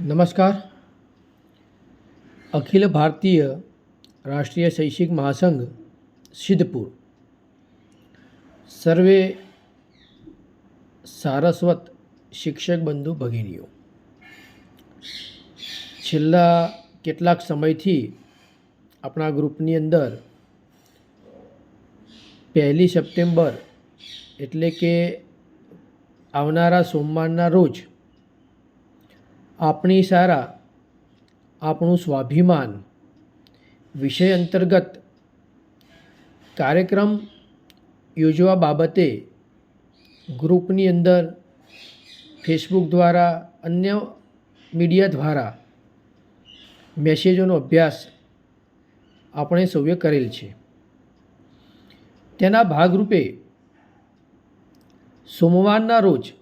નમસ્કાર. અખિલ ભારતીય રાષ્ટ્રીય શૈક્ષિક મહાસંઘ, સિદ્ધપુર. સર્વે સારસ્વત શિક્ષક બંધુ ભગિનીઓ. છેલ્લા કેટલાક સમયથી આપણા ગ્રુપની અંદર પહેલી સપ્ટેમ્બર એટલે કે આવનારા સોમવારના રોજ આપણી સારા, આપણું સ્વાભિમાન વિષય અંતર્ગત કાર્યક્રમ યોજવા બાબતે ગ્રુપની અંદર ફેસબુક દ્વારા, અન્ય મીડિયા દ્વારા મેસેજોનો અભ્યાસ આપણે સૌએ કરેલ છે. તેના ભાગરૂપે સોમવારના રોજ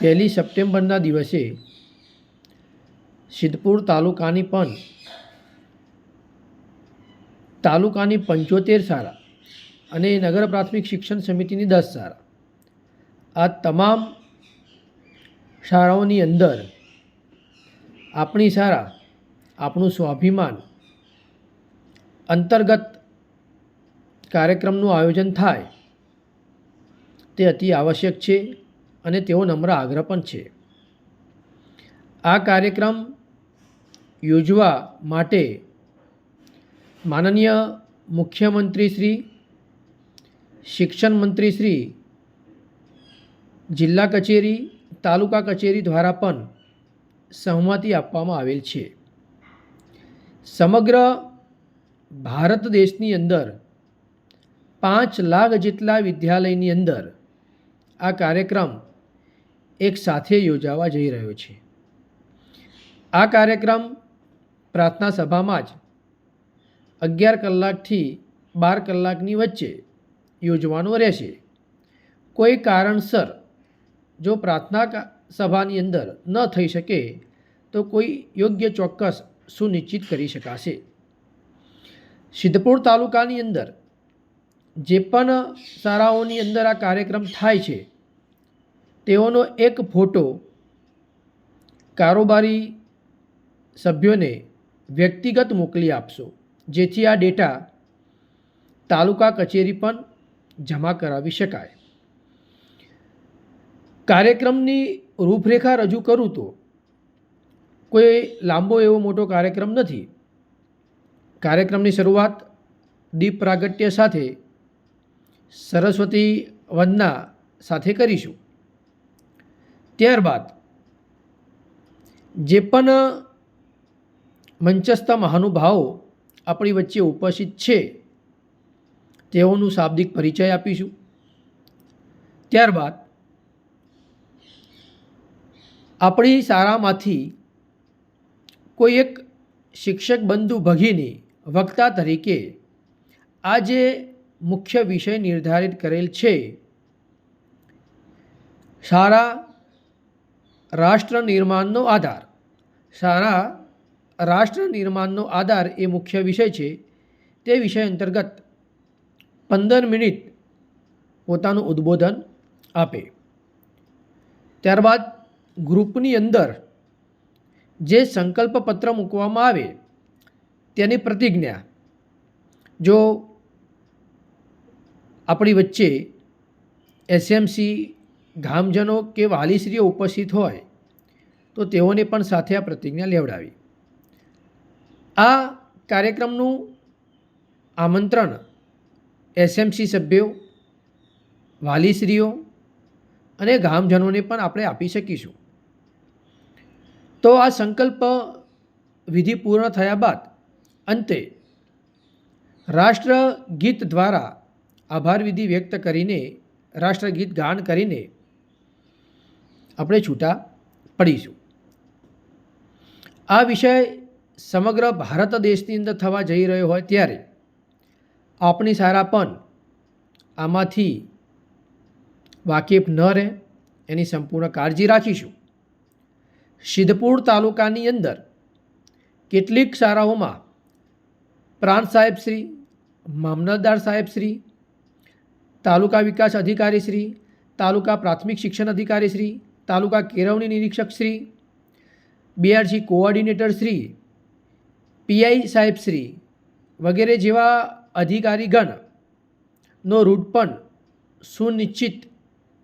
પહેલી સપ્ટેમ્બરના દિવસે સિદ્ધપુર તાલુકાની પણ તાલુકાની પંચોતેર શાળા અને નગર પ્રાથમિક શિક્ષણ સમિતિની દસ શાળા. આ તમામ શાળાઓની અંદર આપણી શાળા આપણું સ્વાભિમાન અંતર્ગત કાર્યક્રમનું આયોજન થાય તે અતિ આવશ્યક છે. અને તેઓ નમ્ર આગ્રહ પણ છે. આ કાર્યક્રમ યોજવા માટે માનનીય મુખ્યમંત્રી શ્રી, શિક્ષણ મંત્રી શ્રી, જિલ્લા કચેરી, તાલુકા કચેરી દ્વારા પણ સહમતિ આપવામાં આવેલ છે. સમગ્ર ભારત દેશની અંદર પાંચ લાખ જેટલા વિદ્યાલયની અંદર આ કાર્યક્રમ એક સાથે યોજાવા જઈ રહ્યો છે. આ કાર્યક્રમ પ્રાર્થના સભામાં જ અગિયાર કલાકથી બાર કલાકની વચ્ચે યોજવાનો રહેશે. કોઈ કારણસર જો પ્રાર્થના સભાની અંદર ન થઈ શકે, તો કોઈ યોગ્ય ચોક્કસ સુનિશ્ચિત કરી શકાશે. સિદ્ધપુર તાલુકાની અંદર જે પણ શાળાઓની અંદર આ કાર્યક્રમ થાય છે તેઓનો એક ફોટો કારોબારી સભ્યોને વ્યક્તિગત મોકલી આપશો, જેથી આ ડેટા તાલુકા કચેરી પણ જમા કરાવી શકાય. કાર્યક્રમની રૂપરેખા રજૂ કરું તો કોઈ લાંબો એવો મોટો કાર્યક્રમ નથી. કાર્યક્રમની શરૂઆત દીપ પ્રાગટ્ય સાથે સરસ્વતી વંદના સાથે કરીશું. ત્યારબાદ જે પણ મંચસ્થ મહાનુભાવો આપણી વચ્ચે ઉપસ્થિત છે, તેઓનું શાબ્દિક પરિચય આપીશું. ત્યારબાદ આપણી શાળામાંથી કોઈ એક શિક્ષક બંધુ ભગીની વક્તા તરીકે આ જે મુખ્ય વિષય નિર્ધારિત કરેલ છે. શાળા રાષ્ટ્ર નિર્માણનો આધાર. શાળા રાષ્ટ્ર નિર્માણનો આધાર એ મુખ્ય વિષય છે. તે વિષય અંતર્ગત પંદર મિનિટ પોતાનું ઉદ્બોધન આપે. ત્યારબાદ ગ્રુપની અંદર જે સંકલ્પ પત્ર મૂકવામાં આવે તેની પ્રતિજ્ઞા. જો આપણી વચ્ચે એસએમસી ગામજનો કે વાલીશ્રીઓ ઉપસ્થિત હોય, તો તેઓને પણ સાથે આ પ્રતિજ્ઞા લેવડાવી. આ કાર્યક્રમનું આમંત્રણ એસએમસી સભ્યો, વાલીશ્રીઓ અને ગામજનોને પણ આપણે આપી શકીશું. તો આ સંકલ્પ વિધિ પૂર્ણ થયા બાદ અંતે રાષ્ટ્ર ગીત દ્વારા આભાર વિધિ વ્યક્ત કરીને, રાષ્ટ્રગીત ગાન કરીને આપણે છૂટા પડીશું. આ વિષય સમગ્ર ભારત દેશની અંદર થવા જઈ રહ્યો હોય ત્યારે આપણી સારા પણ આમાંથી વાકેફ ન રહે, એની સંપૂર્ણ કાળજી રાખીશું. સિદ્ધપુર તાલુકાની અંદર કેટલીક શાળાઓમાં પ્રાંત સાહેબશ્રી મામલતદાર સાહેબશ્રી તાલુકા વિકાસ અધિકારી શ્રી, તાલુકા પ્રાથમિક શિક્ષણ અધિકારી શ્રી તાલુકા કેરવણી નિરીક્ષક Shri, BRC coordinator Shri, PI સાહેબ શ્રી વગેરે જેવા અધિકારીગણનો રૂટ પણ સુનિશ્ચિત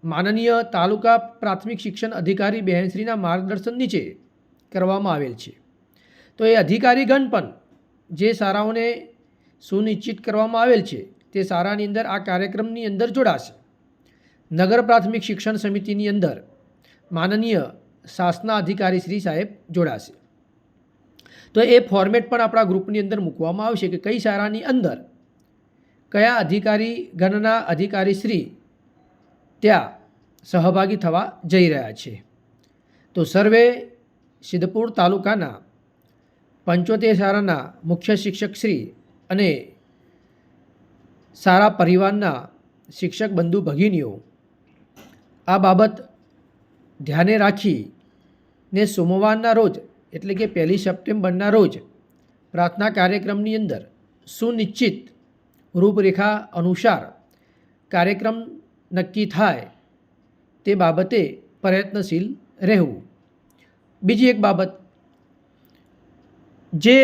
માનનીય તાલુકા પ્રાથમિક શિક્ષણ અધિકારી બહેનશ્રીના માર્ગદર્શન નીચે કરવામાં આવેલ છે. તો એ અધિકારીગણ પણ જે શાળાઓને સુનિશ્ચિત કરવામાં આવેલ છે, તે શાળાની અંદર આ કાર્યક્રમની અંદર જોડાશે. નગર પ્રાથમિક શિક્ષણ સમિતિની અંદર માનનીય શાસના અધિકારી શ્રી સાહેબ જોડાશે. તો એ ફોર્મેટ પણ આપણા ગ્રુપની અંદર મૂકવામાં આવશે કે કઈ શાળાની અંદર કયા અધિકારી, ગણના અધિકારી શ્રી ત્યાં સહભાગી થવા જઈ રહ્યા છે. તો સર્વે સિદ્ધપુર તાલુકાના પંચોતેર શાળાના મુખ્ય શિક્ષક શ્રી અને સારા પરિવારના શિક્ષક બંધુ ભગીનીઓ આ બાબત ધ્યાને રાખી ને સોમવારના રોજ, એટલે કે પહેલી સપ્ટેમ્બરના રોજ, પ્રાર્થના કાર્યક્રમની અંદર સુનિશ્ચિત રૂપરેખા અનુસાર કાર્યક્રમ નક્કી થાય તે બાબતે પ્રયત્નશીલ રહેવું. બીજી એક બાબત, જે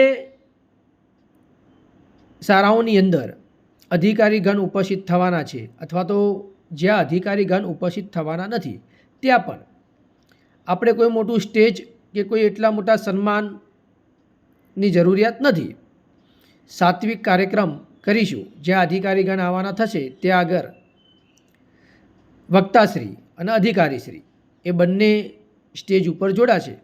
શાળાઓની અંદર અધિકારીગણ ઉપસ્થિત થવાના છે અથવા તો જ્યાં અધિકારીગણ ઉપસ્થિત થવાના નથી, ત્યાં પણ આપણે કોઈ મોટું સ્ટેજ કે કોઈ એટલા મોટા સન્માનની જરૂરિયાત નથી. સાત્વિક કાર્યક્રમ કરીશું. જ્યાં અધિકારીગણ આવવાના થશે, ત્યાં આગળ વક્તાશ્રી અને અધિકારીશ્રી એ બંને સ્ટેજ ઉપર જોડાશે.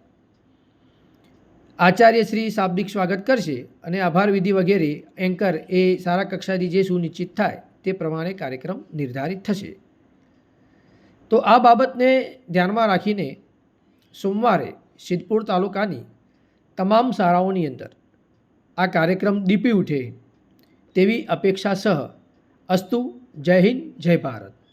આચાર્યશ્રી શાબ્દિક સ્વાગત કરશે અને આભાર વિધિ વગેરે એન્કર એ સારા કક્ષાથી જે સુનિશ્ચિત થાય તે પ્રમાણે કાર્યક્રમ નિર્ધારિત થશે. તો આ બાબતને ધ્યાનમાં રાખીને સોમવારે સિદ્ધપુર તાલુકાની તમામ શાળાઓની અંદર આ કાર્યક્રમ દીપી ઉઠે તેવી અપેક્ષા સહ અસ્તુ જય હિન્દ જય ભારત.